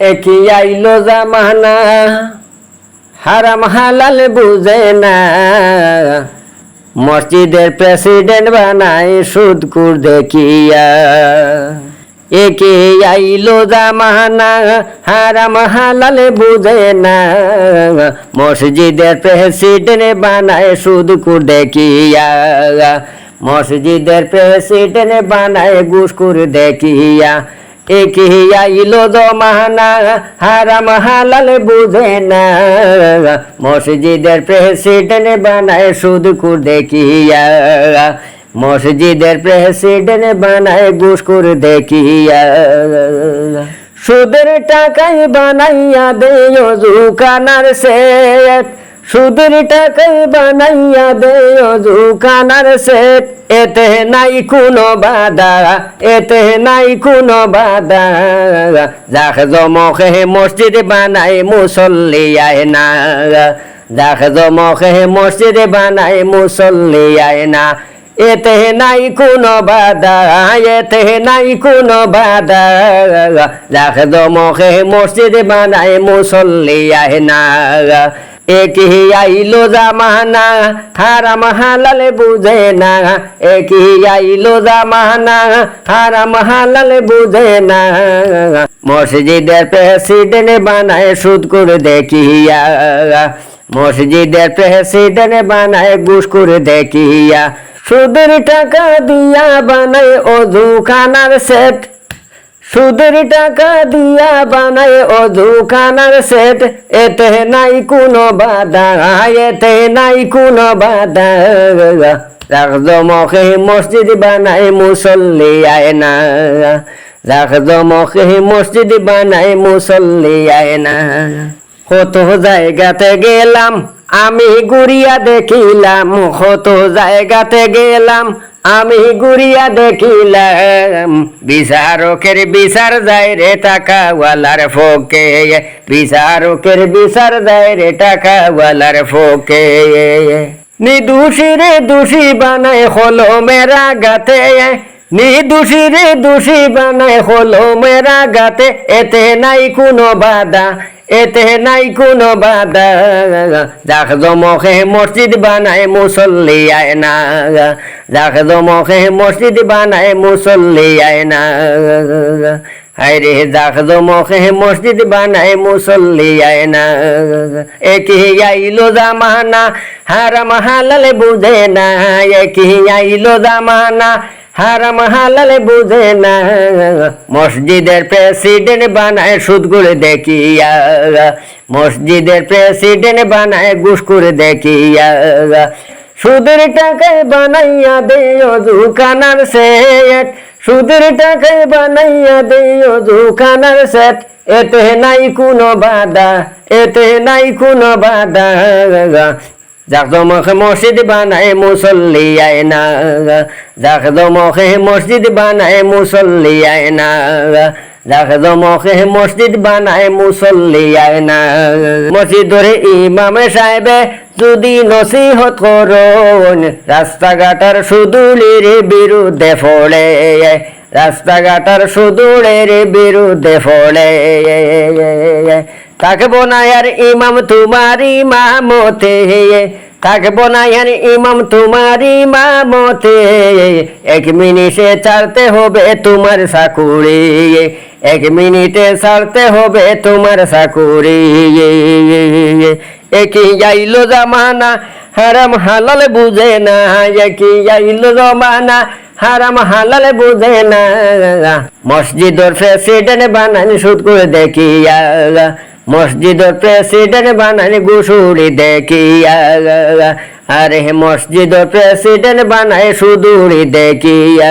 একই আইলো জামানা, হারাম হালাল বুঝে না। মসজিদের প্রেসিডেন্ট বানায় সুদকুর দেখিয়া। একে আইলো জামানা, হারাম হালাল বুঝে না। মসজিদের প্রেসিডেন্ট বানায় সুদকুর দেখিয়া। মসজিদের প্রেসিডেন্ট বানায় গুসকুর দেখিয়া। একে আইলো জমানা হারাম হালাল বুঝে না। মসজিদের প্রেসিডেন্ট বানায় সুদকুর দেখিয়া। মসজিদের প্রেসিডেন্ট বানায় গুসকুর দেখিয়া। সুদের টাকায় বানাইয়া দেয় জুকানার সেট। সুদের টাকায় বানাইয়া দেয় জুকানার সেট। এতে নাই কোনো বাধা, এতে নাই কোনো বাধা। যাক জমকে মসজিদ বানাই মুসল্লি আয় না। যাক জমকে মসজিদ বানাই মুসল্লি আয় না। এতে নাই কোনো বাধা, এতে নাই কোনো বাধা। যাক জমকে মসজিদ বানাই মুসল্লি আয় না। একই আইলো জামানা, হারাম হালাল বুঝে না। একই আইলো জামানা, হারাম হালাল বুঝে না। মসজিদের প্রেসিডেন্ট বানায় সুদ করে দেখিয়া। মসজিদের প্রেসিডেন্ট বানায় ঘুষ করে দেখিয়া। সুদের টাকা দিয়া বানায় অজু খানার সেট। সুদের টাকা দিয়া বানায় অজু খানার সেট। এতে নাই কোনো বাধা, এতে নাই কোনো বাধা। রাখদমকে মসজিদ বানায় মুসল্লি আয় না রাখদমকে মসজিদ বানায় মুসল্লি আয় না কত জায়গাতে গেলাম, আমি গুড়িয়া দেখিলাম। কত জায়গাতে গেলাম, আমি গুড়িয়া দেখিলাম। বিচারকের বিচার যায় রে টাকাওয়ালার ফোকে। বিচারকের বিচার যায় রে টাকাওয়ালার ফোকে। নিদুষী রে দোষী বানায় হলো মেরা গাতে নিদুষী রে দোষী বানায় হলো মেরা গাতে। এতে নাই কোনো বাধা, এতে নাই কোনো বাধা। যাক জমকে মসজিদ বানায় মুসল্লি আয় না যাক জমকে মসজিদ বানায় মুসল্লি আয় না হায়রে, যাক জমকে মসজিদ বানায় মুসল্লি আয় না একই আইলো জামানা, হারাম হালাল বুঝে না। একই আইলো জামানা হারাম হালাল বুঝে না। মসজিদের প্রেসিডেন্ট বানায় সুদ করে দেখিয়া। মসজিদের প্রেসিডেন্ট বানায় ঘুষ করে দেখিয়া। সুদের টাকায় বানাইয়া দেয় দোকানার সেট। সুদের টাকায় বানাইয়া দেয় দোকানার সেট। এতে নাই কোনো বাধা, এতে নাই কোনো বাধা। জাকজমকে মসজিদ বানায় মুসল্লি আয় না জাকজমকে মসজিদ বানায় মুসল্লি আয় না জাকজমকে মসজিদ বানায় মুসল্লি আয় না মসজিদরে ইমামে সাহেবে যদি নসিহত করুন রাস্তাঘাটার সুদুলির বিরুদ্ধে ফলে রাস্তাঘাটার সুদূরের বিরুদ্ধে ফলে থাকব না আর ইমাম তোমার ইমামতে। থাকব না আর ইমাম তোমার ইমামতে। এক মিনিটে ছাড়তে হবে তোমার সাকুরি এক মিনিটে ছাড়তে হবে তোমার সাকুরি একই যাইলো জামানা, হারাম হালাল বুঝে না। একই যাইলো জমানা, হারাম হালাল বুঝে না। মসজিদের প্রেসিডেন্ট বানানি, সুদ করে দেখিয়া। মসজিদের প্রেসিডেন্ট বানানি গুসুরি দেখিয়া আরে মসজিদ প্রেসিডেন্ট বানায় সুদুরি দেখিয়া